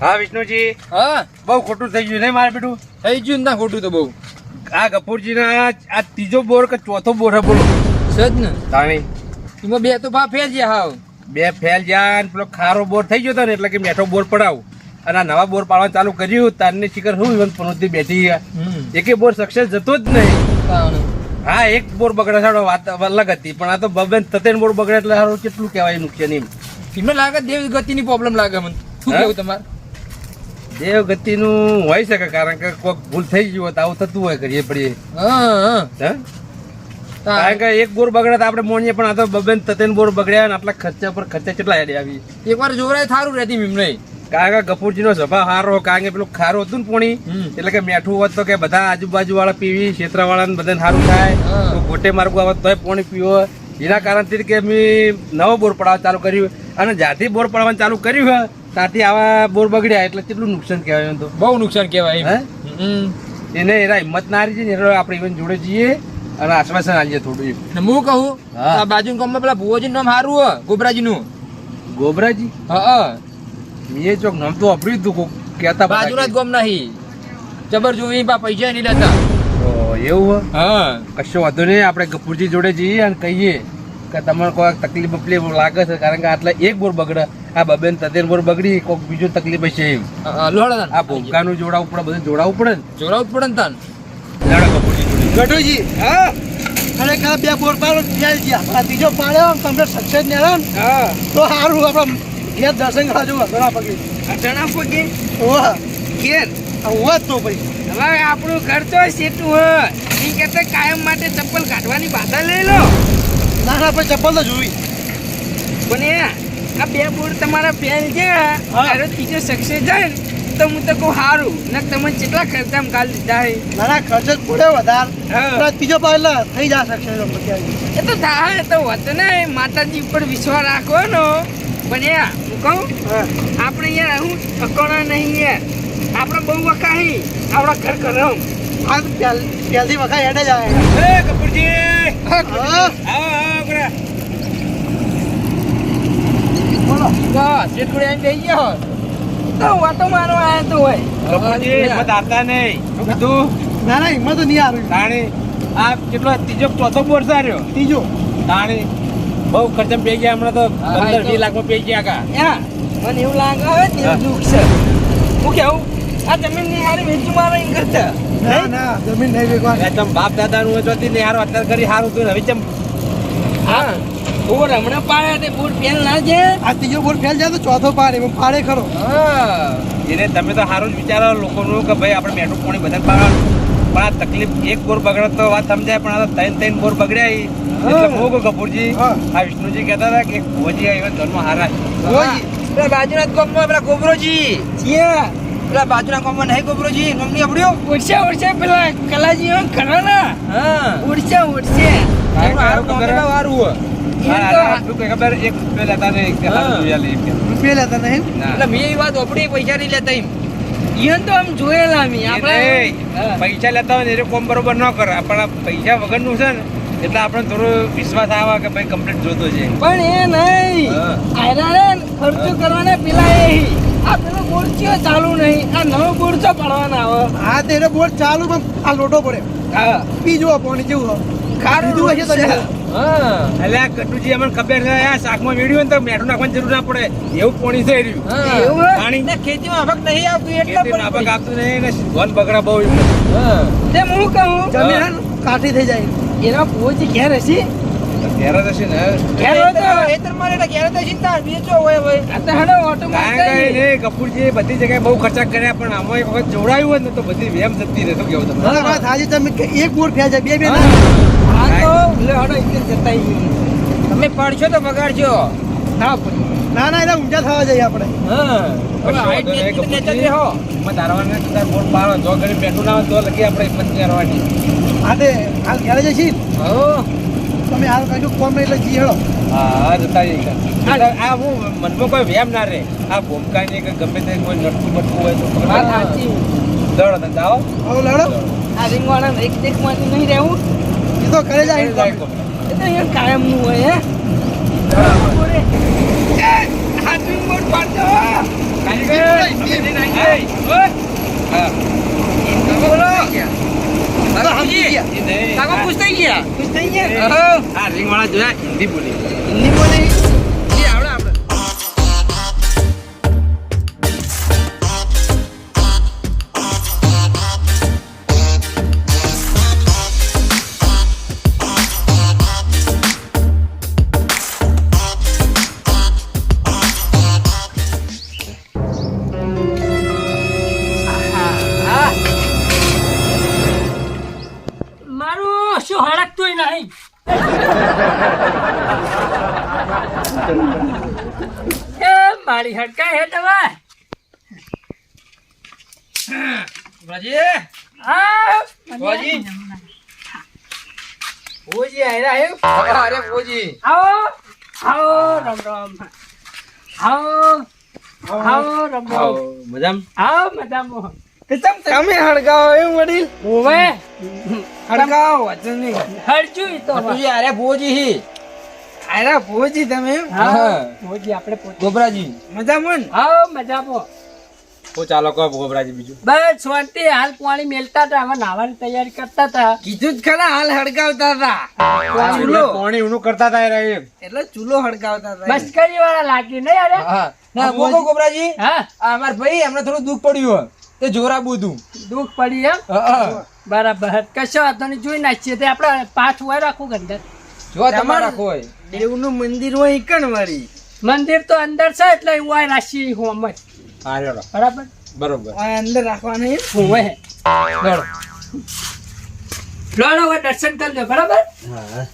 હા વિષ્ણુજી. હા. બહુ ખોટું થઈ ગયું નહીં મારે બેટું? થઈ ગયું ને ખોટું તો બહુ. આ ગફુરજીના આ ત્રીજો બોર કે ચોથો બોર હે બોલો? સજ ને. તાણી. એમાં બે તો ભા ફેલ છે હાવ. બે ફેલ જ્યાં ને પેલો ખારો બોર થઈ ગયો હતો ને એટલે કે મેઠો બોર પડાવ. અને આ નવા બોર પાડવાનું ચાલુ કર્યું તારની શિખર શું ઇવન પનોતી બેઠી ગયા એકે બોર સક્સેસ જતો જ નહીં. હા એક બોર બગડે સાડો વાત અલગ હતી પણ આ તો બબેન તતેન બોર બગડે એટલે સારું કેટલું કહેવાય નુકસાન એમ. એમને લાગે દેવ ગતિની પ્રોબ્લેમ લાગે મને. શું? કેવું તમારે? દેવ ગતિનું હોય શકે કારણ કે કોઈક ભૂલ થઈ ગયું હોય તો આવું થતું હોય કરીએ પડીએ. કારણ કે એક બોર બગડે તો આપણે મોણીએ પણ આ તો બબેન તતેન બોર બગડ્યા અને આટલા ખર્ચા પર ખર્ચા કેટલા હેડે આવી. એકવાર જોવરાય થારું રહેતી એમને કારણ કે ગફુરજીનો સ્વભાવ સારો કારણ કે પેલું ખારું હતું ને પોણી એટલે કે મેઠું હોત તો કે બધા આજુબાજુ વાળા પીવી ક્ષેત્ર વાળા ને બધાને સારું થાય. તો ગોટે માર્ગો આવે તોય પોણી પીવો. એના કારણથી કે મેં નવો બોર પડાવવા ચાલુ કર્યું. અને જ્યાંથી બોર પડાવવાનું ચાલુ કર્યું ત્યાંથી આવા બોર બગડ્યા એટલે કેટલું નુકસાન કહેવાય એમ તો. બહુ નુકસાન કહેવાય. એને એના હિંમત ના હારી છે ને એટલે આપણે ઇવન જોડે જઈએ અને આશ્વાસન આલીએ થોડું એમ. હું કહું. આ બાજુ ગામમાં પેલા ભુવાજી નામ સારું હોય ગોબરાજી નું ગોબરાજી? હા હા. મેં ચોક નામ તો વાપર્યું હતું કોક કહેતા બાજુના જ ગામ નહીં જબર જોઈ બા પૈસા નહીં લેતા. એવું હા? કશો વાંધો નહીં આપણે ગપુરજી જોડે જઈએ અને કહીએ કે તમારે કોઈ તકલીફ બકલીફ લાગે છે કારણ કે આટલા એક બોર બગડે. આ બબેન તતેન બોર બગડી કોઈક બીજું તકલીફ હશે એમ. લોડા આ ભૂમકાનું જોડાવું પડે બધું જોડાવવું પડે ને. જોરાવું જ પડે ને તાન. ગઢુજી હા? ખરેખર બે બોર પાડો ફેલ ગયા. આ ત્રીજો પાડ્યો તમને સક્સેસ ને હા. તો સારું આપણે ઘેર દર્શન કરવા જવું ઘણા પગે. ઘણા પગી? ઓહ. ઘેર? હોત તો ભાઈ. હવે આપણું ઘર તો સેટું હોય. એ કરતા કાયમ માટે ચપ્પલ કાઢવાની બાધા લઈ લો. ના ના પણ ચપ્પલ તો જોવી. પણ એ આ બે બોર્ડ તમારા ફેલ છે હા. અરે ત્રીજો સક્સેસ જાય ને તો હું તો કહું સારું ને તમે કેટલા ખર્ચામાં ગાલ લીધા હે? મારા ના ખર્ચ જ વધારે. હા. ત્રીજો પહેલો થઈ જાય સક્સેસ એ તો થાય તો હોત ને. માતાજી ઉપર વિશ્વાસ રાખવાનો. પણ એ હું કહું હા. આપણે યાર હું અકોણા નહીં યાર આપણે બહુ વખાહી આપણા ઘર કરો આ પહેલી વખા વખત હેડે જાય. એ ગફુરજી હા આવો આવો આપણે બોલો બસ જેટલું એમ થઈ ગયો તો વાતો મારો આયા તો હોય. ગફુરજી હિંમત હારતા નહીં. શું કીધું? ના ના હિંમત નહીં આવી તાણી આ કેટલો ત્રીજો ચોથો બોર સાર્યો? ત્રીજો. તાણી બહુ ખર્ચા પે ગયા હમણાં તો હા, હા, પંદર વીસ લાખમાં પે ગયા કા. મને એવું લાગે હવે દુઃખ છે. હું કેવું? આ જમીનની હારી વેચી મારો એમ કરતા. ના ના જમીન નહીં વેચવાની. તમે બાપ દાદા નું જોતી ને હારું અત્યારે કરી હારું તું હવે ચમ હા. ઓર હમણાં પાડે તે બોર ફેલ ના છે? આ ત્રીજો બોર ફેલ જાય તો ચોથો પાડે એમાં પાડે ખરો. હા. એને તમે તો સારું જ વિચારો લોકોનું કે ભાઈ આપણે મેઠું પાણી બધા પાડવાનું. પણ આ તકલીફ એક બોર બગડે તો વાત સમજાય પણ આ ત્રણ ત્રણ બોર બગડ્યા એટલે હું કહું કપૂરજી આ વિષ્ણુજી કહેતા હતા કે ભુવજી આવ્યો ધર્મ હારા. પેલા બાજુના ગામમાં પેલા ગોબરોજી. છીએ પેલા બાજુના ગામમાં નહીં ગોબરોજી મમ્મી આપડ્યો ઉડશે ઉડશે પેલા કલાજી ખરા ના હા. ઉડશે ઉડશે. એનું હારું ખબર? એક લેતા ને. રૂપિયા લેતા નહીં એટલે મેં એ વાત પૈસા નહીં લેતા એમ. ઈવન તો આમ જોયેલા આપણે પૈસા લેતા હોય ને એ કોમ બરોબર ન કરે. પણ પૈસા પૈસા વગરનું છે ને એટલે આપણે થોડો વિશ્વાસ આવે કે ભાઈ કમ્પ્લીટ જોતો છે પણ એ નહીં. આયરાને ખર્ચો કરવાના પેલા એ આ પેલો બોરચીઓ ચાલુ નહીં. આ નવો બોરચો પડવાના આવે હા તેનો બોર્ડ ચાલુ પણ આ લોટો પડે હા. પાણી જેવું. ખારું બીજું હશે તમે હા. કટુજી અમને ખબર છે આ શાકમાં વેડ્યું હોય તો મેઠું નાખવાની જરૂર ના પડે. એવું પોણી થઈ રહ્યું. હા. એવું હે? પાણી. ખેતીમાં આવક નહીં આવતું એટલે ખેતી નાપક નહીં ને વન બગડા બહુ તે હું કહું જમીન કાઠી થઈ જાય. એના પોચી ઘેર હશે? ઘેર જ હશે ને? ઘેર હોય તો ખેતર મારે એટલે ઘેર તો ચિંતા વેચો હોય ભાઈ આ ઓટો કાંઈ કાંઈ કપૂરજી બધી જગ્યાએ બહુ ખર્ચા કર્યા પણ આમાં એક વખત જોડાયું હોય ને તો બધી વેમ જતી રહે કેવું તમે વાત હાજી તમે એક બોર ફેલ જાય બે બે ના એટલે. તમે પડશો તો બગાડશો ના ના ના એના ઊંચા થવા જઈએ આપણે. ના તમે હાલ કશું કોમ નહીં એટલે જી હેડો. હા, જતા આ હું મનમાં કોઈ વેમ ના રે આ ભૂમકાની કે ગમે તે કોઈ નટકું બટકું હોય તો. આવો લડો. આ રીંગવાળા એક એક માંથી નહીં રહેવું. એ તો અહીંયા કાયમનું હોય હે? ગયા? પૂછતા ગયા? વાળા જોયા હિન્દી બોલી. હિન્દી બોલી? રામ રામ. આવો આવો રામ મજામ? આવો મજામાં. તમે હળગાવો એમ વડીલ. ઓવે હળગાવો વચન નહીં. હરજુ તો અરે ભોજી હી. અરે ભોજી તમે? હા આપણે ગોબરાજી મજામાં હા મજામાં. ઓ ચાલો કહો ગોબરાજી બીજું. બસ શાંતિ. હાલ પાણી મેલતા હતા. હવે નાવાની તૈયારી કરતા હતા. કીધું જ ખરા હાલ હડગાવતા હતા. ચૂલો. પાણી ઉનું કરતા હતા એટલે ચૂલો હડગાવતા હતા મસ્કરી વાળા લાગી નહીં અરે? હા ના મોકો ગોબરાજી હા. અમાર ભાઈ એમને થોડું દુઃખ પડ્યું તે જોરા બુધું. દુઃખ પડી એમ? બરાબર. કશો વાંધો નહીં જોઈ નાખીએ. તે આપણે પાછ હોય રાખવું ગંદર જો તમારા કોઈ દેવનું મંદિર હોય કણ વાળી મંદિર તો અંદર છે એટલે એવું હોય રાશિ હોમ જ. હા બરાબર? બરોબર. અંદર રાખવાના એમ? હોય. લડો. લો લો હવે દર્શન કરી બરાબર? હા.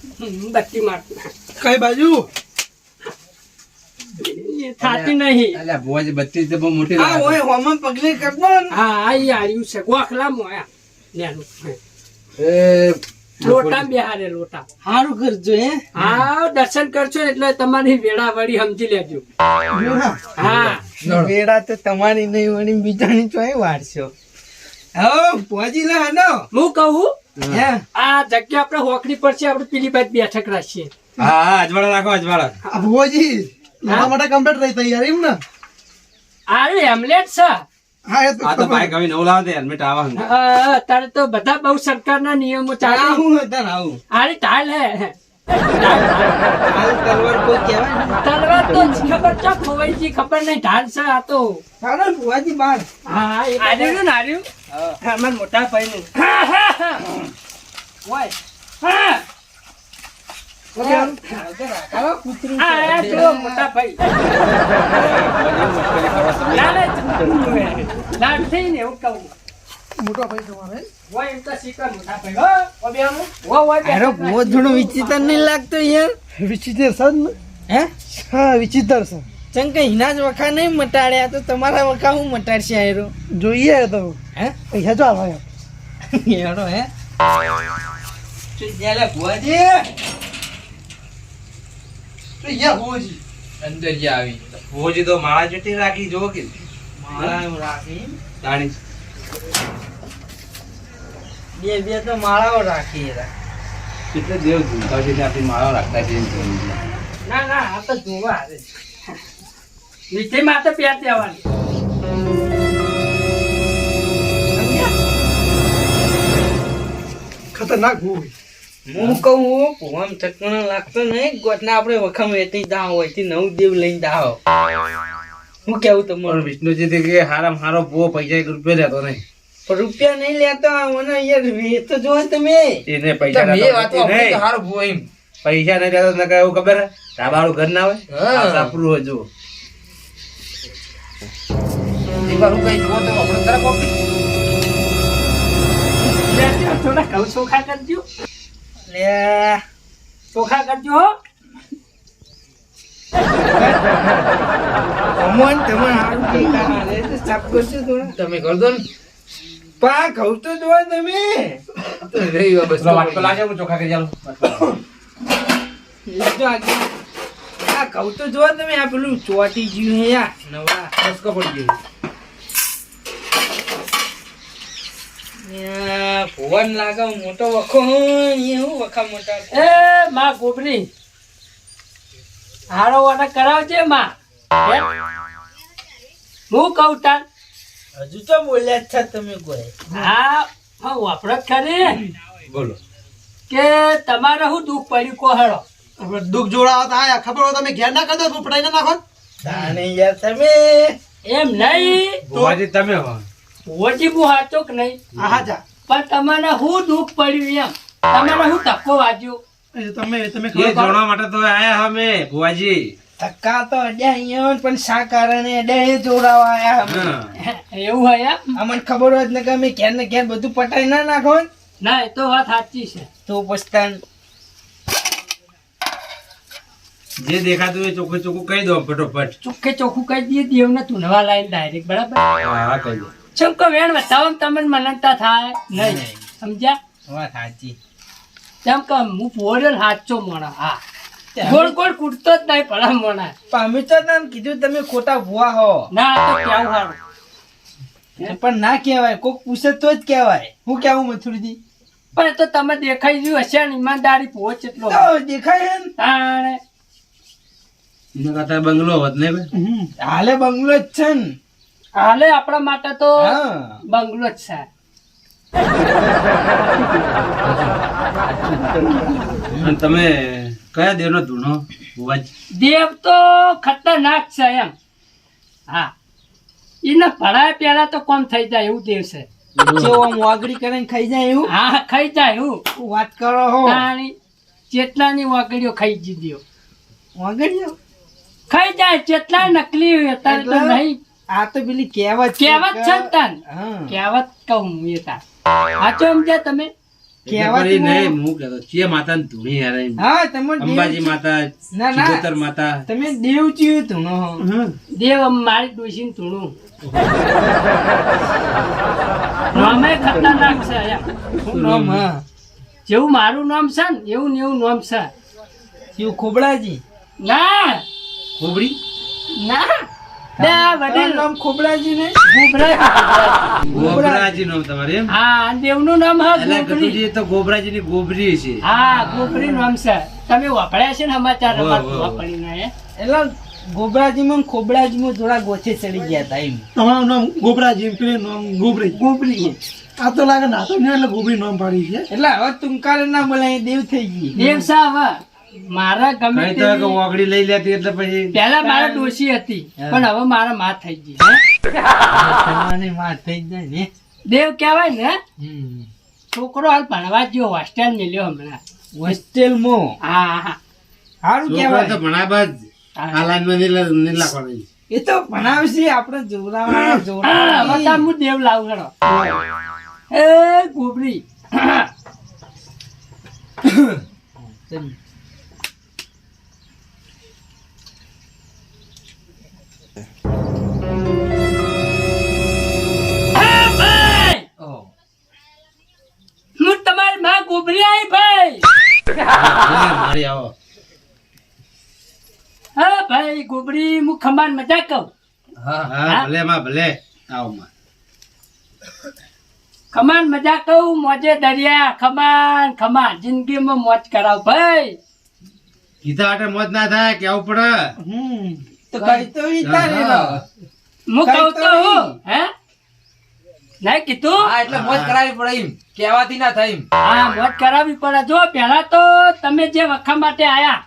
બત્તી મારતું. કઈ બાજુ? એ થાતી નહીં. અલ્યા ભુવાજી બત્તી તો બહુ મોટી હા લાગે. હોય પગલી કરતો હા આ ઈ છે. ગોખલા મોયા લેનું એ લોટા બેહારે લોટા. સારું કરજો હે. હા દર્શન કરજો એટલે તમારી વેળા વળી સમજી લેજો. હા. વેડા તો તમારી નહીં વળી બીજાની ચોય વાળશો હા પહોંચી લે હનો. હું કહું? હે. આ જગ્યા આપણે હોકડી પડશે આપણે પેલી બાજુ બેઠક રાખીએ. હા હા અજવાળા રાખો અજવાળા. ભોજી ભુવાજી મારા માટે કમ્પ્લીટ રહી તૈયાર એમ ને? આ હેમલેટ છે. હા એ તો. ભાઈ કવિ નવું લાવે હેલ્મેટ આવવાનું હા, અત્યારે તો બધા બહુ સરકારના નિયમો ચાલે. આવું હતા ને આવું. આની ઢાલ હે. તલવાર છે ખબર નહીં ઢાલ છે આ તો. ચાલો ભુવાજી બહાર હા એ આર્યું ને આર્યું હા, મોટા ભાઈનું. નું હા હા. ઓય. હા. મોટા ભાઈ. લાલચ. લાડ થઈ ને એવું કહું. મોટો ભાઈ તમારે. ઓય એમ તો શીખર મોટા ભાઈ હો. ઓ બે આમ ઓ ઓય અરે બહુ થોડો વિચિત્ર નહીં લાગતો યાર વિચિત્ર છે હે? હા વિચિત્ર છે. ચમ હિના જ વખા નહીં મટાડ્યા તો તમારા વખા હું મટાડશે આયરો? જોઈએ તો. હે? પૈસા જો આવા યારો હે. ચાલે ભુવાજી. યા ભુવાજી અંદર જ આવી. ભુવાજી તો માળા જેટલી રાખી જો કે. માળા રાખી. જાણી બે બે તો માળાઓ રાખી એટલે દેવ ઝૂલતા છે આપણે આપણી માળા રાખતા છે. ના ના આ તો જોવા આવે મીઠી માં તો પ્યાર દેવાની ખતરનાક હું કહું હું ભુવામ ચટકણો લાગતો નહીં ગોટના આપણે વખમ વેચી દાવ હોયથી નવ દેવ લઈને દાવ. હું કેવું તમારું? વિષ્ણુજી કે હારામ હારો ભૂવો પૈસા એક રૂપિયા રહેતો નહીં. રૂપિયા નહીં લેતા મને યાર વેચતો જો તમે. એને પૈસા તમે એ વાત આપણે તો નહીં. હારું ભૂ એમ. પૈસા નહીં લેતો ને એવું ખબર હે? ધાબાવાળું ઘર ના હોય? સાપરું હોય જો એકવાર કઈ જો તો આપણે તરફ. થોડા ઘઉં ચોખા કરજો. લે. ચોખા કરજો હો. તમે હારું કઈકા હાલે તો સાફ કરશો તમે કર દો ને. પા કહું તો જો તમે. તો રહી બસ વાટકો લાગે હું ચોખા કરી આગળ આ કહું તો જો તમે આ પેલું ચોટી ગયું હે યાર. નવા. બસકો પડી ગયો. ભુવન લાગે મોટો વખો હોય, એ હું વખા મોટા એ માં ગોબરી હારો વાટા કરાવજે માં. હે? હું કહું તાર હજુ તો બોલ્યા જ છે તમે કોઈ. હા હા વાપરો જ ખરી? બોલો. કે તમારે શું દુઃખ પડ્યું કો હેડો. દુઃખ જોડાવા તો ખબર હોય તમે ઘેર ના કરી દો પટાઈ ના નાખો. તાણે યાર તમે. એમ નહીં. ભુવાજી તમે હો. ઓજી હું હાચો કે નહીં? હા જા. પણ તમારે શું દુઃખ પડ્યું એમ? તમારે શું ધક્કો વાજ્યો તમે તમે ખબર જોડવા માટે તો આયા અમે ભુવાજી. ધક્કા તો અડ્યા અહીંયા પણ શા કારણે અડ્યા જોડાવા આવ્યા એવું હોય અમને ખબર હોય ને કે અમે ઘેર ને ઘેર બધું પટાઈ ના નાખો ના? એ તો વાત સાચી છે. તો પછતાન જે દેખાતું હોય ચોખ્ખું ચોખ્ખું કહી દો ફટોફટ. ચોખ્ખે ચોખ્ખું કહી દઈએ દેવને તું નવા લાઈન ડાયરેક્ટ બરાબર? હા કહી દો. ચમ કે વેણ બતાવો તમને મનતા થાય. નહીં સમજ્યા? વાત સાચી. જેમ કે હું પોડ્યો સાચો મોણા હા. ગોળ ગોળ કૂટતો જ નહીં ભલા મોણા પણ તો તને કીધું તમે ખોટા ભુવા હો. ના તો કેવું સારું પણ ના કહેવાય કોક પૂછે તો જ કહેવાય. હું કેવું મથુરજી? પણ તો તમે દેખાઈ રહ્યું હશે ને ઈમાનદારી પહોંચ એટલો દેખાય ને. તાણે. બંગલો હોત ને હાલે બંગલો જ છે ને. હાલે આપણા માટે તો હા. બંગલો જ છે. તમે કયા દેવનો ધૂણો ભુવાજી દેવ તો ખતરનાક છે એમ. હા. એને ભણાય પેલા તો કોમ થઈ જાય એવું દેવ છે. જેવો વાગડી કરીને ખાઈ જાય એવું? હા ખાઈ જાય એવું. વાત કરો હો? તાણી જેટલાની વાગડીઓ ખાઈ જીધ્યો વાગડીઓ? ખાઈ જાય જેટલા નકલી હોય અત્યારે તો નહીં. આ તો પેલી કહેવત કહેવત છે તન. કહેવત કહું હું એ તાર સાચો સમજ્યા તમે? હું- નહીં હું કહેતો ચિયા માતાની ધૂણી યાર એમ. હા તમે અંબાજી માતા ના, ના. માતા. તમે દેવ ચીયું તું દેવ મારી ડોશીને ધૂણું. નામે ખતરનાક છે નામ જેવું મારું નામ છે ને એવું ને એવું નામ છે. શિવ ખોબડાજી? ના. ખોબડી? ના. નામ ખોબરાજી ને? ગોબરાજી નામ તમારે હા દેવનું નામ હા એટલે ગોબરી તો ગોબરાજી ની ગોબરી છે. હા ગોબરી નામ છે. તમે વાપર્યા છે ને સમાચાર વાહ, અમારા વાહ, વાહ. એટલે ગોબરાજી માં થોડા ગોછે ચડી ગયા હતા એમ. તમારું નામ ગોબરાજી એમ પેલું નામ ગોબરી. ગોબરી. આ તો લાગે ના તો એટલે ગોબરી નામ પાડી છે. એટલે હવે તુમકારે ના બોલાય દેવ થઈ ગઈ. દેવ સા હવે મારા ગમે તો ઓગળી લઈ લેતી એટલે પછી પહેલા મારા ડોશી હતી પણ હવે મારા માં થઈ ગઈ તમારી માં થઈ જાય ને? દેવ કહેવાય ને છોકરો હાલ ભણવા ગયો હોસ્ટેલ મળ્યો હમણાં. હોસ્ટેલ મો હા હા. સારું છોકરા તો ભણાવા જ હાલાનમાં નહીં લા- એ તો ભણાવશે આપણે જોડાવાના હા, હવે તો હું દેવ લાવું હેડો. એ ગોબરી આવી ભાઈ. મારી આવો. હા ભાઈ ગોબરી હું ખંભાન મજા કહું. હા ભલે માં ભલે. આવો માં. ખમાન મજા કહું મોજે દરિયા ખમાન ખમાન જિંદગીમાં મોજ કરાવ ભાઈ. કીધા આટે મોજ ના થાય કેવું પડે. હમ તો કઈ તો હા. હું. કહું તો તો હું? નહીં. કીધું? હા એટલે મોજ કરાવી પડે એમ. કહેવાથી ના થાય એમ. હા મોજ કરાવવી પડે. જો પહેલા તો તમે જે વખા માટે આયા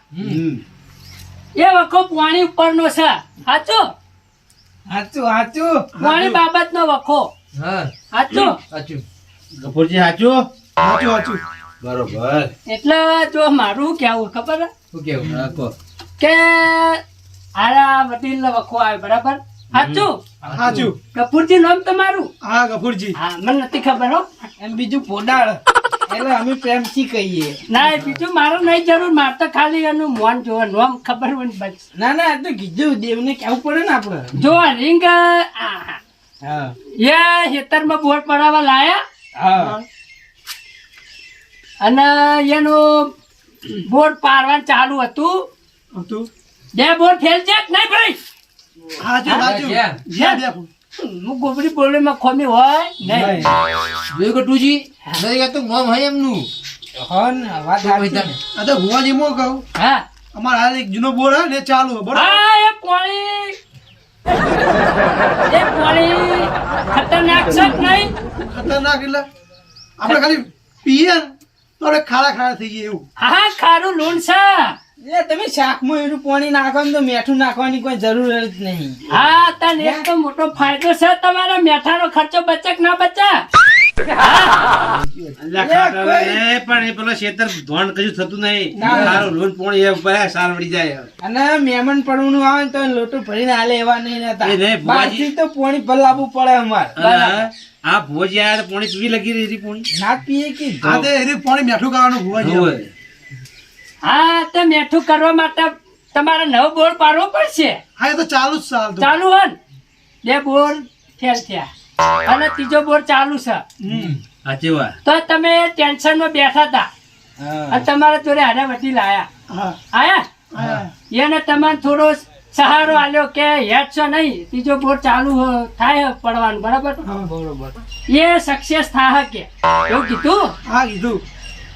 એ વખો પાણી ઉપરનો છે. સાચું સાચું સાચું પાણી બાબતનો વખો. હા. સાચું સાચું ગફુરજી સાચું સાચું સાચું બરોબર. એટલે જો મારું કેવું ખબર હે? શું કેવું? કે આરા વડીલ વખો આવે બરાબર? સાચું સાચું કપૂરજી નામ તમારું? હા ગફુરજી. હા મને નથી ખબર હો. એમ બીજું પોડાળ. એટલે અમે પ્રેમથી કહીએ. ના બીજું મારું નહીં જરૂર. મારે તો ખાલી એનું મોન જોવાનું. ખબર હોય બસ. ના ના એ તો કીધું. દેવને કેવું પડે ને આપણે જો આ રીંગ આ, હા. એ ખેતરમાં બોર પડાવવા લાયા. હા. અને એનું બોર પાડવાનું ચાલુ હતું. હતું. બે બોર ફેલ છે નહીં ભાઈ? સાચું ક્યાં? જ્યાં. બે ફૂટ. હું ગોબરી બોલમાં ખોમી હોય? નહીં. જોયું ગટુજી નહીં આ તો નામ હોય એમનું. હા ને વાત સાચી. આ તો ભુવાજી મો કહું. હા. અમારા હાલ એક જૂનો બોર ને ચાલુ બરોબર? હા એ પાણી એ પાણી ખતરનાક છે નહીં? ખતરનાક એટલે આપણે ખાલી પીએ તો ખાડા ખાડા થઈ જઈએ એવું. હા ખારું લોન છે. એટલે તમે શાકમાં એનું પાણી નાખો ને તો મીઠું નાખવાની કોઈ જરૂર જ નહીં. હા તને એક તો મોટો ફાયદો છે તમારા મેઠાનો ખર્ચો બચે કે ના બચે મહેમાન પડવાનું આવે ને તો લોટો ભરીને હાલે એવા નહીં તો પાણી ભલાવવું પડે અમારે. આ ભોજ યાર પોણી પીવી લગી રહી પોણી? ના પીએ કે? પોણી મેઠું કરવાનું ભૂવાજી હોવે. હા તે મેઠું કરવા માટે તમારે નવો બોર પાડવો પડશે. હા એ તો ચાલુ જ ચાલ ચાલુ હન બે બોર ફેલ થયા. અને ત્રીજો બોર ચાલુ છે. સાચી વાત. તો તમે ટેન્શનમાં બેઠા હતા. અને તમારા જોડે હારે વધી લાયા આયા? એને તમારે થોડો સહારો આલ્યો કે હેડ છો નહીં ત્રીજો બોર ચાલુ થાય પડવાનું બરાબર? બરોબર એ સક્સેસ થાય કે એવું કીધું? હા કીધું.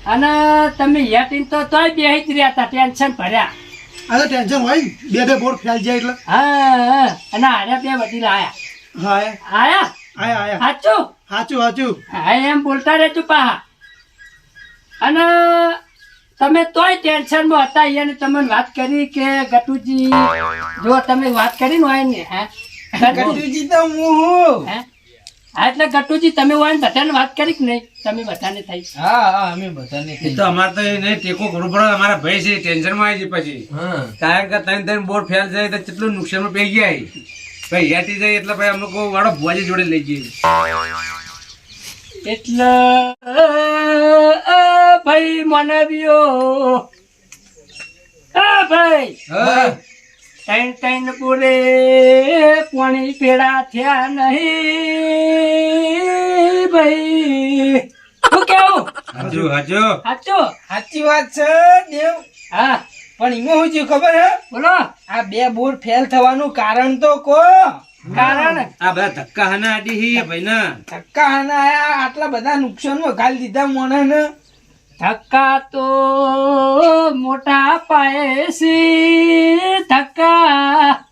અને તમે હેટીન તો તોય બેહી જ રહ્યા હતા ટેન્શન ભર્યા. અરે ટેન્શન હોય? બે બે બોર ફેલ જાય એટલે? હા. અને હારે બે વડીલ લાયા હા આયા? આયા આયા. સાચું સાચું સાચું હા એમ બોલતા રહેજો પાહા. અને તમે તોય ટેન્શનમાં હતા એને તમને વાત કરી કે ગટુજી જો તમે વાત કરી હોય ને હા? ગટુજી તો હું? હું? હે? હા એટલે ગટુજી તમે હોય ને બધાને વાત કરી કે નહીં? તમે બધાને થઈ. હા હા અમે બધાને એ તો અમારે તો એને ટેકો કરવો પડે અમારા ભાઈ છે ટેન્શનમાં આવી જાય પછી. કારણ કે તને તને બોર ફેલ જાય તો કેટલું નુકસાનમાં પડી ગયા ભાઈ હેઠી જાય એટલે ભાઈ અમે કોઈ વાળો ભુવાજી જોડે લઈ જઈએ. એટલે ભાઈ મનાવ્યો અ ભાઈ. હા તૈન પૂરે બોરે પેડા થયા નહીં ભાઈ. શું કેવું? હજુ હજુ સાચું સાચી વાત છે દેવ. હા. પણ એમાં શું થયું ખબર હે? બોલો. આ બે બોર ફેલ થવાનું કારણ તો કો. કારણ? આ બધા ધક્કા હના આડી હી ભાઈ ના ધક્કા હના આટલા બધા નુકસાન ઘાલી દીધા મોને ને ધક્કા તો મોટા પાયે છે ધક્કા.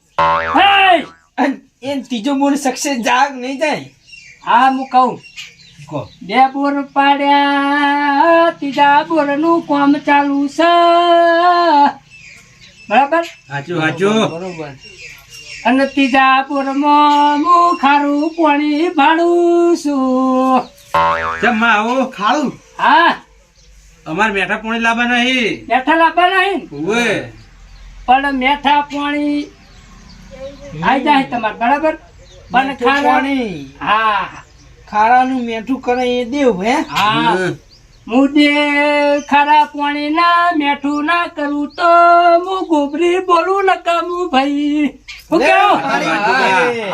હે! અને એ ત્રીજો મોર સક્સેસ જાગ નહીં જાય. હા હું કહું. બે બોર પાડ્યા ત્રીજા બોરનું કામ ચાલુ છે. બરાબર? સાચું સાચું બરોબર. અને ત્રીજા બોરમાં હું ખારું પાણી ભાડું છું. આવો ખાડું હા. અમારે મેઠા પાણી લાવવા નહીં મેઠા લાવવા નહીં પણ મેઠા પાણી આઈ જાય તમાર બરાબર? પણ ખાવાની હા. ખારાનું મેઠું કરે એ દેવ હે? હા. મુદે ખારા પાણી ના મેઠું ના કરું તો હું ગોબરી બોલું નકામું ભાઈ. હું. કેવું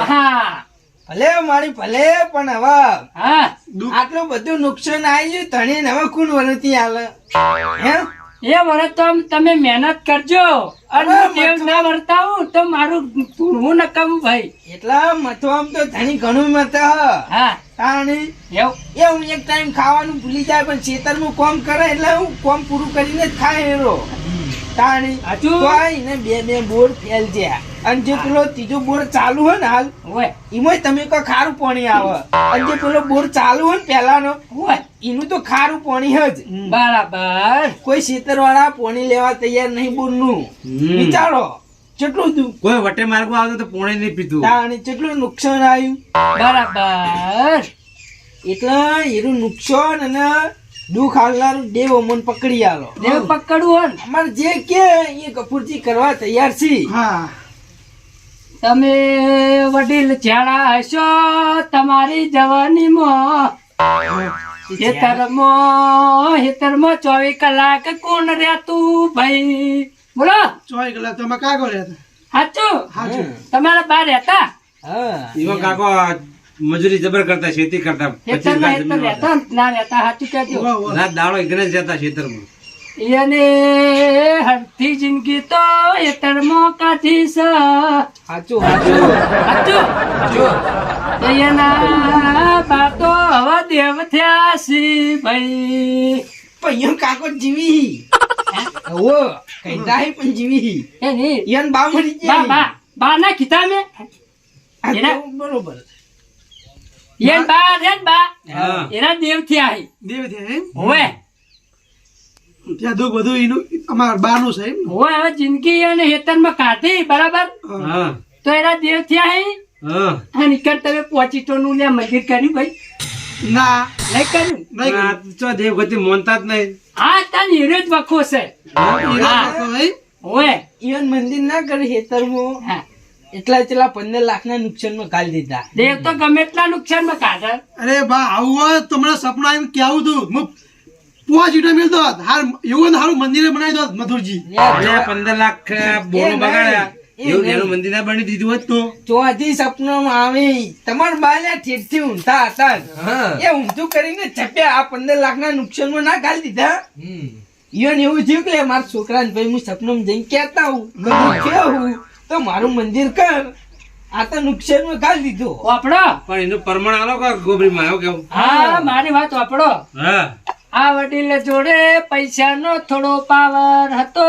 હા. ભલે મારી ભલે પણ હવે હા. આટલું બધું નુકસાન આવી ગયું ધણી હવે કુલ વરતી હાલે? હે? એ વરસ તો આમ તમે મહેનત કરજો. અને દેવ ના વર્તાવું તો મારું ધૂળવું નકામું ભાઈ. એટલા મથવામાં તો ધણી ઘણું મત હ. હા. તાણી એ હું એક ટાઈમ ખાવાનું ભૂલી જાય પણ ખેતરમાં કોમ કરે એટલે હું કોમ પૂરું કરીને જ ખાય એરો. તાણી હજુ? ને બે બે બોર ફેલ છે અને જે પેલો ત્રીજો બોર ચાલુ હોય ને હાલ એમાં તમે કહો ખારું પાણી આવે. અને જે પેલો બોર ચાલુ હોય ને પહેલાનો હોય. એનું તો ખારું પાણી જ. બરાબર. કોઈ ખેતર વાળા પાણી લેવા તૈયાર નહીં બોરનું વિચારો કેટલું હતું કોઈ વટે માર્ગો આવતો તો પોણી નહીં પીતું અને કેટલું નુકસાન આવ્યું? બરાબર. એટલે એનું નુકસાન અને દુઃખ હાલનાર દેવ મન પકડી આલો. દેવ પકડવું હોય ને. અમારે જે કે એ કપૂરજી કરવા તૈયાર છે. હા. તમે વડીલ જાડા હશો તમારી જવાનીમાં હેતરમાં હેતરમાં ચોવીસ કલાક કોણ રહેતું ભાઈ? બોલો. ચોવી કલાક તમે કાગો રહેતા. સાચું સાચું તમારા બા રહેતા? હા. એવા કાકો મજૂરી જબર કરતા ખેતી કરતા ને ના રહેતા સાચું કહેજો. વાહ. દાડો ઇગ્રેસ જતા ખેતરમાં. એને હરથી જિંદગી તો હેતરમાં કાઢી છે સાચું સાચું સાચું તો એના બાતો હવે દેવ થયા છે ભાઈ? પણ કાકો જીવી. ઓ કઈ દાહી પણ જીવી. એ નહીં યન બા મરી બા જાય બા બા ના કીધા મે? એના- બરોબર. યન બા છે બા? એના દેવ થયા દેવ થયા હોવે. ત્યાં દુઃખ બધું એનું અમારા બાનું છે એમ હવે જિંદગી અને હેતરમાં કાઢી બરાબર? તો એના દેવ થયા હે? હા. આ તમે પહોંચી નું ને મંદિર કર્યું ભાઈ? ના. નહીં કર્યું? નહીં તો દેવગતિ મોનતા જ નહીં. હા તાન હીરો જ વખો છે કાકો ઈવન મંદિર ના કરે ખેતરમાં હા. એટલા એટલા પંદર લાખ ના નુકસાનમાં કાઢી દીધા. દેવ તો ગમે એટલા નુકસાનમાં કાઢે. અરે બા આવું હોય તો મને સપના એમ કેવું તું. હું પોચ ઈટા મેળતો હોત. હાર એવું હારું મંદિરે બનાવી દો મધુરજી. પંદર લાખ બોલો બગાડ્યા. એવું એનું મંદિર ના બની દીધું હોત તો? ચોથી સપનામાં આવી. તમારા બાને ઠેઠથી ઊંઘતા હતા. એ ઊંધું કરીને છપ્યા આ પંદર લાખ ના નુકસાનમાં ના કાઢી દીધા. ઈવન એવું થયું કે મારા છોકરાને ભાઈ હું સપનામાં જઈને કહેતા હું. કેવું? તો મારું મંદિર કર. આ તો નુકસાનમાં ગાલ દીધો. વાપડો પણ એનું પરમાણ આલો કે ગોબરી માં આવ્યો કેવું? હા મારી વાત વાપડો હા. આ વડીલ જોડે પૈસાનો થોડો પાવર હતો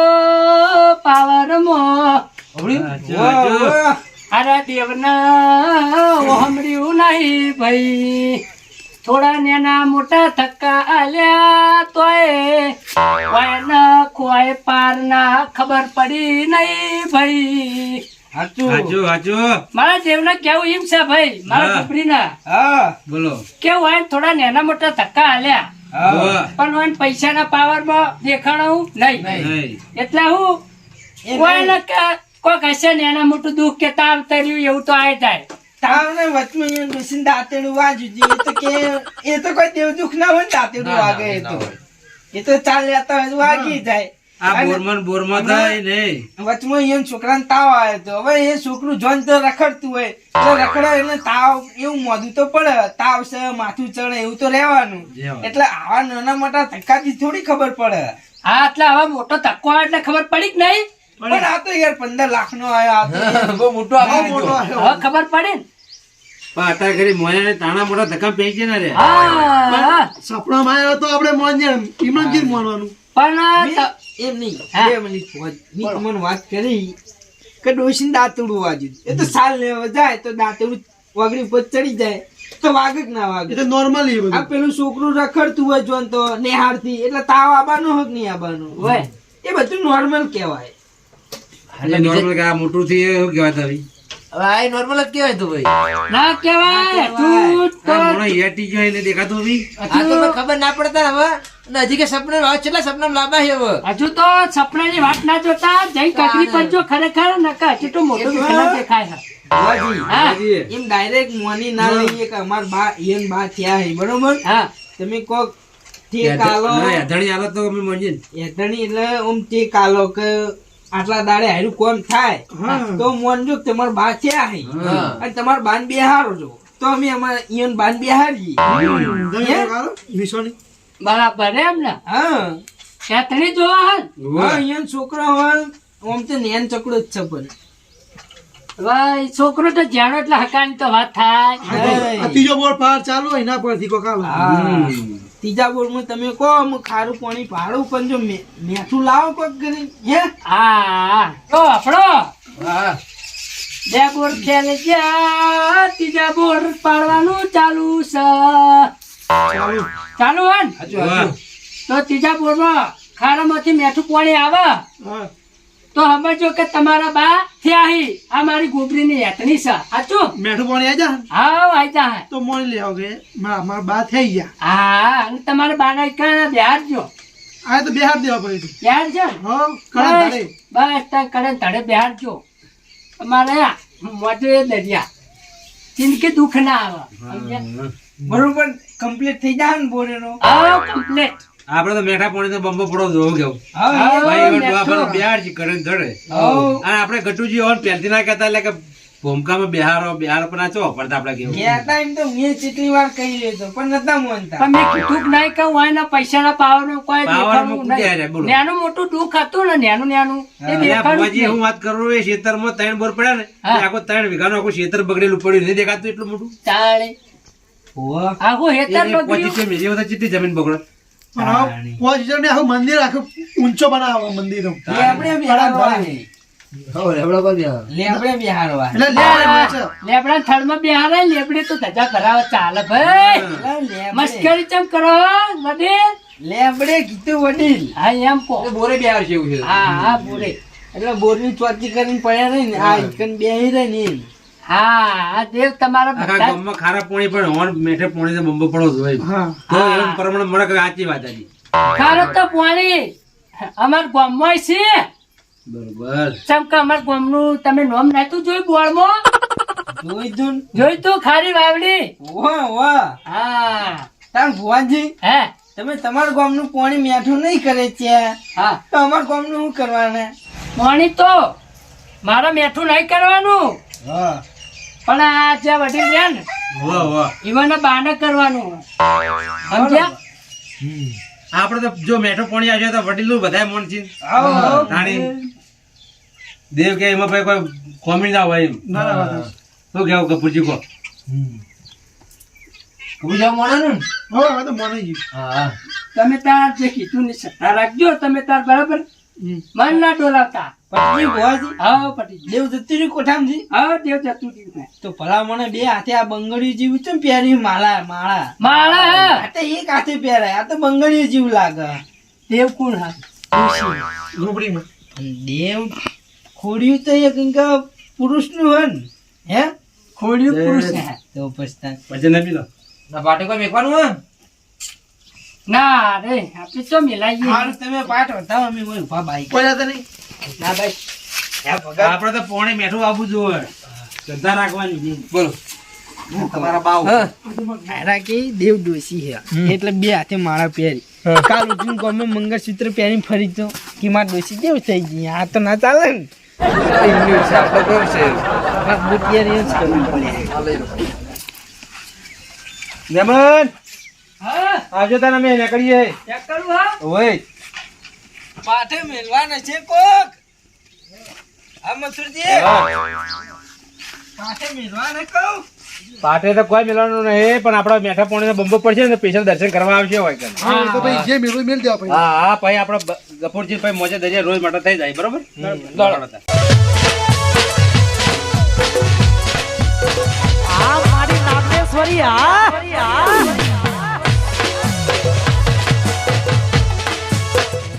પાવરમાં. અરે દેવના હમર્યું નહીં ભાઈ. થોડા નેના મોટા ધક્કા આલ્યા તોય કોઈ ન કોઈ પાર ના ખબર પડી નહીં ભાઈ. હાચું. હાચું હાચું. મારા દેવના કેવું એમ છે ભાઈ મારા હા. કુપરીના બોલો. કેવું હોય થોડા નેના મોટા ધક્કા આલ્યા. પણ પૈસાના પાવરમાં દેખાણું નહીં. નહીં. એટલે હું કોઈ નક્કા કોઈક હશે ને એના મોટું દુઃખ કે તાવ તર્યું એવું તો આય થાય તાવને વચમાં બેસીને દાંતેડું વાજ્યું એ તો કે એ તો કોઈ દેવ દુઃખ ના હોય દાંતેડું વાગે એ તો. એ તો ચાલ લેતા હોય તો વાગી જાય. આ બોરમાં બોરમાં થાય નહીં વચમાં અહીંયા છોકરાને તાવ આવ્યો હતો હવે એ છોકરું જોન તો રખડતું હોય. તો રખડાય એટલે તાવ એવું મોઢું તો પડે. તાવ છે માથું ચડે એવું તો રહેવાનું. રહેવાનું. એટલે આવા નાના મોટા ધક્કાથી થોડી ખબર પડે. હા એટલે આવા મોટો ધક્કો આવે એટલે ખબર પડી જ નહીં? પણ આ તો યાર પંદર લાખ નો આવ્યો. બહુ મોટો હવે ખબર પડે ને? પણ અત્યારે ઘડી મોયા તાણા મોટા ધક્કા પેંચી ના રે. આવ્યો તો આપણે મોનજે ઈમાનજી માનવાનું પણ એમ નહીં. બે મિનિટ પહોંચ. વાત કરી કે ડોશીને દાંતડું વાગ્યું. એ તો સાલ લેવા જાય તો દાંતડું વાઘડી ઉપર ચડી જાય. તો વાઘ જ ના એ વાગે તો નોર્મલી આ પેલું છોકરું રખડતું હોય જોન તો નેહારથી એટલે તાવ આવવાનો હોક નહીં આવવાનો હોય. એ બધું નોર્મલ કહેવાય. એટલે નોર્મલ કે આ મોટું થી કેવાય કહેવાય તારી? આ નોર્મલ જ કેવાય તું ભાઈ. ના કહેવાય. તું તો હેટી ગયો એને દેખાતું બી આ તો ખબર ના પડતા હવે. અને હજી કે સપના હવે કેટલા સપના લાંબા છે હવે. હજુ તો સપનાની વાત ના જોતા. જઈ કાકરી પર જો ખરેખર નકા હજુ તો મોટો વિકલા દેખાય છે. હા. એમ ડાયરેક્ટ મોની ના લઈએ કે અમાર બા એમ બા થયા હે બરોબર? હા. તમે કોક ઠીક આલો. એધણી આલો તો અમે મળીએ એધણી એટલે ઓમ ઠીક આલો કે આટલા દાડે હારું કોમ થાય. તો મોનજો કે તમાર બા છે અને તમાર બાન બિહારો છો તો અમે અમાર ઈયન બાન બિહારીએ. ધન્ય બરાબર એમ ને હા. ખેતરી જોવા હાલ હા ઈયન છોકરા હોય ઓમ તો નેન ચકડો જ છે પણ. ભાઈ છોકરો તો જાણો એટલે હકાની તો વાત થાય. ત્રીજો બોર્ડ પાર ચાલુ હોય એના પરથી કોક ત્રીજા બોર્ડમાં તમે કહો ખારું પાણી પાડું પણ જો મે- મેઠું લાવો કોક કરી હે? હા તો આપણો બે બોર્ડ ખેલે છે ત્રીજા બોર્ડ પાડવાનું ચાલુ છે. ચાલુ. હોય. તો ત્રીજા બોરમાં ખારામાંથી મેઠું પાણી આવે? હા. તો સમજો કે તમારા બા થયા આ મારી ગોબરી ની હેતની છે. સાચું? મેઠું પાણી આજા હા આજા હે તો મોણી લઈ આવો કે મારા મારા બા થઈ ગયા. હા અને તમારા બાના કારણે બિહાર જો આ તો બેહાર દેવા પડી. બિહાર છે હા કરણ બસ ધારે. બસ તાર કરણ તળે બિહાર જો તમારે મોજે દરિયા. જિંદગી દુઃખ ના આવે. બરોબર કમ્પ્લીટ થઈ જાય ને બોરેનો? હા complete. આપડે તો મેઠા પાણી બંબો પડો જોવું કેવું ને આપણે ગટુજી હોન પહેલથી ના કહેતા એટલે કે ભૂમકામાં બિહારો બિહાર પર નાચો પડતા આપણે કેવું. કહેતા એમ તો મેં ચીટલી વાર કહી લેતો પણ નતા મોનતા. પણ મેં કીધું કે નહીં કહું હોય ને પૈસા ના પાવર પાવરમાં કોઈ નાનું મોટું દુઃખ હતું ને નાનું નાનું ભુવાજી, હું વાત કરું એ ખેતરમાં ત્રણ બોર પડ્યા ને આખો ત્રણ વીઘા વીઘાનું આખું ખેતર બગડેલું પડ્યું નહીં દેખાતું એટલું મોટું? ચાલે આખું ખેતર વખત ચીટલી જમીન બગડે. પણ હવે પાંચ આખું મંદિર આખું ઊંચો બનાવો મંદિર એટલે લે હોય છે. લેબડા થડમાં બેહારે લેબડી તો ચાલે ભાઈ. મસ્કરી ચમ કરો વડીલ? લેબડે કીધું વડીલ. હા એમ કો એટલે બોરે બિહાર છે એવું છે. હા હા બોલે એટલે બોરની ચોથી કરીને પડ્યા રહી ને આ ઇકન બે રહી ને. હા આ દેવ તમારા આખા ગામમાં ખારા પાણી પણ હોન મેઠે પાણી બંબો પડો જ તો એમ પ્રમાણે મને કઈ સાચી વાત હતી. ખારો તો પાણી. અમાર ગામમાં છે. બરોબર. ચમ અમાર ગામનું તમે નોમ નાખ્યું જોયું જોઈ તું તું ખારી વાવડી. વાહ વાહ. હા. તાર ભુવાજી હે? તમે તમારા ગામનું પાણી મીઠું નહીં કરે છે? હા. તો અમારા ગામનું શું કરવાના? પાણી તો મારે મેઠું નહીં કરવાનું. હા. પણ આ જે વડીલ રહ્યા ને વાહ વાહ. એમને બાને કરવાનું. સમજ્યા? આપણે તો જો મેઠો પાણી આવ્યો તો વડીલું બધા મોન છે. દેવ કે એમાં ભાઈ કોઈ કોમી ના હોય એમ. ના ના શું કેવું કપૂરજી કહો. ને? તમે તાર જે કીધું ની સત્તા રાખજો તમે તાર બરાબર મન ના ડોલાવતા પટલી ભુવાજી હા પટી. દેવ જતી રહ્યું કોઠામજી હા દેવ જતું રહ્યું તો ભલા મને બે હાથે આ બંગડીયું જેવું ચમ પહેર્યું માળા માળા. માળા આ તો એક હાથે પહેરાય આ તો બંગડીયું જેવું લાગે. દેવ કોણ હા? રૂબડીમાં દેવ ખોડિયું તો એક પુરુષનું હોય ને હે? ખોડ્યું પુરુષ તો પછતા પછી નથી તો ના પાટે કોઈ મેકવાનું હોય? ના રે આપણે તો મિલાઈએ હાલ તમે પાઠ બતાવો અમે કોઈ ઊભા બાઈક કોઈ નહીં. ના ભાઈ આપણે તો પોણે મેઠું આપવું જોઈએ. શ્રદ્ધા રાખવાની બોલો. તમારા બાવ મારા દેવ ડોસી છે. એટલે બે હાથે માળા પહેરી. કાલ ઉઠીને ગમે મંગળસૂત્ર પહેરી ફરી તો કે મારા ડોસી કેવું થઈ ગઈ આ તો ના ચાલે ને. આપણે કેવું છે. મારે જ કરવું પડે. મહેમાન હા આવજો તને અમે નીકળીએ ચેક કરું હા? ઓય. પાઠે મેલવાના છે કોક. આ મસુરજી પાઠે મેલવાના કહું? પાટે તો કોઈ મેળવાનું નહીં પણ આપડા મેઠા પાણી બંબો પડશે ને સ્પેશિયલ દર્શન કરવા આવશે હોય કે હા તો ભાઈ જે મેળવું મેળ દેવા ભાઈ હા હા ભાઈ આપડા ગફુરજી ભાઈ મોજે દરિયા રોજ માટે થઈ જાય બરોબર? દોડો. આ મારી નાગેશ્વરી આ